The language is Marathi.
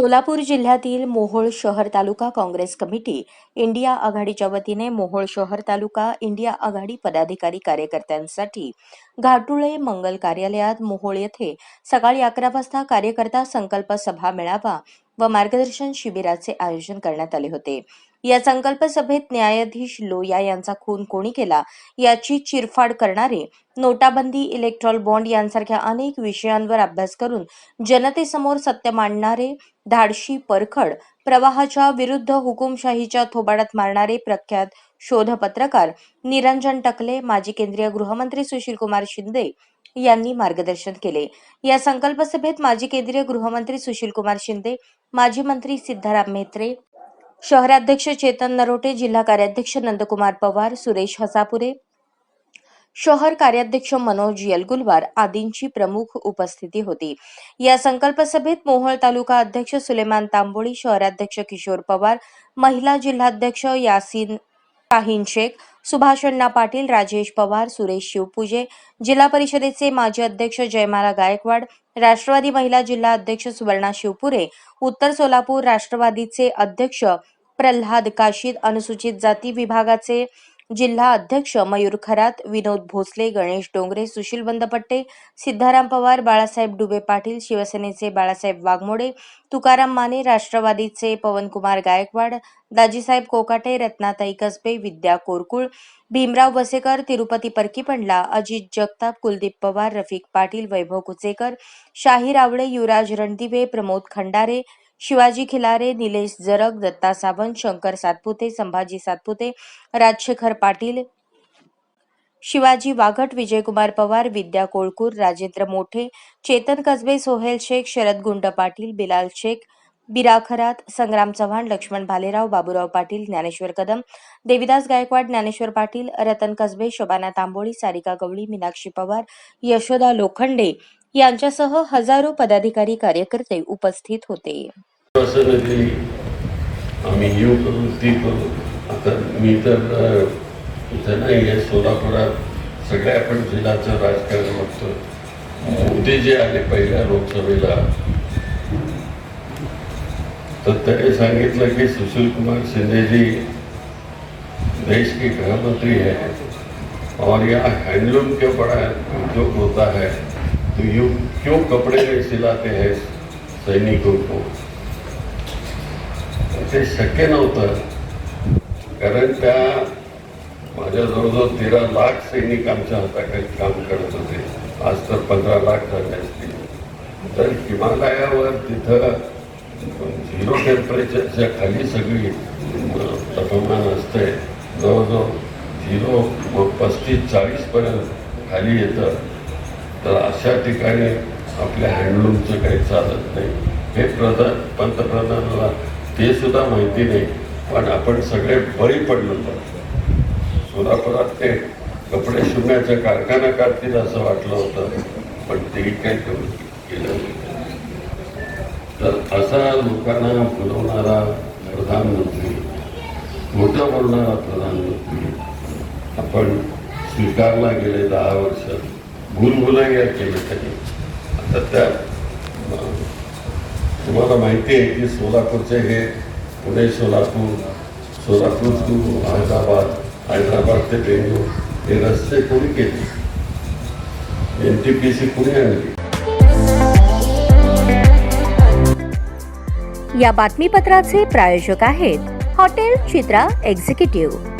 सोलापूर जिल्ह्यातील मोहोळ शहर तालुका काँग्रेस कमिटी इंडिया आघाडीच्या वतीने मोहोळ शहर तालुका इंडिया आघाडी पदाधिकारी कार्यकर्त्यांसाठी घाटुळे मंगल कार्यालयात मोहोळ येथे सकाळी अकरा वाजता कार्यकर्ता संकल्प सभा मेळावा व मार्गदर्शन शिबिराचे आयोजन करण्यात आले होते. या संकल्प सभेत न्यायाधीश लोया यांचा खून कोणी केला याची चिरफाड करणारे नोटाबंदी इलेक्ट्रॉल बॉन्ड यांसारख्या अनेक विषयांवर अभ्यास करून जनतेसमोर सत्य मांडणारे धाडशी परखड प्रवाहाच्या विरुद्ध हुकुमशाहीच्या थोबाडात मारणारे प्रख्यात शोधपत्रकार निरंजन टकले माजी केंद्रीय गृहमंत्री सुशीलकुमार शिंदे यांनी मार्गदर्शन केले. या संकल्प सभेत माजी केंद्रीय गृहमंत्री सुशीलकुमार शिंदे माजी मंत्री सिद्धाराम म्हेत्रे शहराध्यक्ष चेतन नरोटे जिल्हा कार्याध्यक्ष नंदकुमार पवार सुरेश हसापुरे शहर कार्याध्यक्ष मनोज यलगुलवार आदींची प्रमुख उपस्थिती होती. या संकल्प सभेत मोहोळ तालुका अध्यक्ष सुलेमान तांबोळी शहराध्यक्ष किशोर पवार महिला जिल्हाध्यक्ष यासीन शाहीन शेख सुभाष अण्णा पाटील राजेश पवार सुरेश शिवपूजे जिल्हा परिषदेचे माजी अध्यक्ष जयमाला गायकवाड राष्ट्रवादी महिला जिल्हा अध्यक्ष सुवर्णा शिवपुरे उत्तर सोलापूर राष्ट्रवादीचे अध्यक्ष प्रल्हाद काशीद अनुसूचित जाती विभागाचे जिल्हा अध्यक्ष मयूर खरात विनोद भोसले गणेश डोंगरे सुशील बंदपट्टे सिद्धाराम पवार बाळासाहेब डुबे पाटील शिवसेनेचे बाळासाहेब वाघमोडे तुकाराम माने राष्ट्रवादीचे पवनकुमार गायकवाड दाजीसाहेब कोकाटे रत्नाताई कसबे विद्या कोरकुळ भीमराव वसेकर तिरुपती परकीपंडला अजित जगताप कुलदीप पवार रफिक पाटील वैभव कुचेकर शाहीर आवळे युवराज रणदिवे प्रमोद खंडारे शिवाजी खिलारे निलेश जरग दत्ता सावंत शंकर सातपुते संभाजी सातपुते राजशेखर पाटील शिवाजी वाघट विजयकुमार पवार विद्या कोळकूर राजेंद्र मोठे चेतन कसबे सोहेल शेख शरद गुंड पाटील बिलाल शेख बिराखरात संग्राम चव्हाण लक्ष्मण भालेराव बाबूराव पाटील ज्ञानेश्वर कदम देविदास गायकवाड ज्ञानेश्वर पाटील रतन कसबे शोभाना तांबोळी सारिका गवळी मीनाक्षी पवार यशोदा लोखंडे यांच्यासह हजारो पदाधिकारी कार्यकर्ते उपस्थित होते. असं नाही आम्ही येऊ करू ती करू. आता मी तर इथं नाही आहे सोलापुरात सगळ्या आपण जिल्ह्याचं राजकारण बघतो मोदी जे आले पहिल्या लोकसभेला तर त्याने सांगितलं की सुशील कुमार शिंदेजी देश के गृहमंत्री है और यहाँ हैंडलूम के बड़ा उद्योग होता है। तो यू क्यों कपड़े सिलाते हैं सैनिकों को? ते शक्य नव्हतं. कारण त्या माझ्या जवळजवळ तेरा लाख सैनिक आमच्या हाताखाली काम करत होते. आज तर पंधरा लाख झाले असतील. तर हिमालयावर तिथं झिरो टेम्परेचरच्या खाली सगळी तापमान असते जवळजवळ झिरो मग पस्तीस चाळीसपर्यंत खाली येतं. तर अशा ठिकाणी आपल्या हँडलूमचं काही चालत नाही. हे प्रधान पंतप्रधानाला ते सुद्धा माहिती नाही पण आपण सगळे बळी पडलो तर सोलापुरात ते कपडे शिवण्याचा कारखाना काढतील असं वाटलं होतं पण ते काही करू केलं तर असा लोकांना बोलवणारा प्रधानमंत्री मोठं बोलणारा प्रधानमंत्री आपण स्वीकारला गेले दहा वर्ष. भूलभुलैया केलं त्याने. आता त्या तुम्हाला माहिती आहे की सोलापूरचे हे पुणे सोलापूर सोलापूर टू हैदराबाद हैदराबाद ते बेंगलोर हे रस्ते कोणी केले? एन टी पी सी कोणी आणली? या बातमीपत्राचे प्रायोजक आहेत हॉटेल चित्रा एक्झिक्युटिव्ह.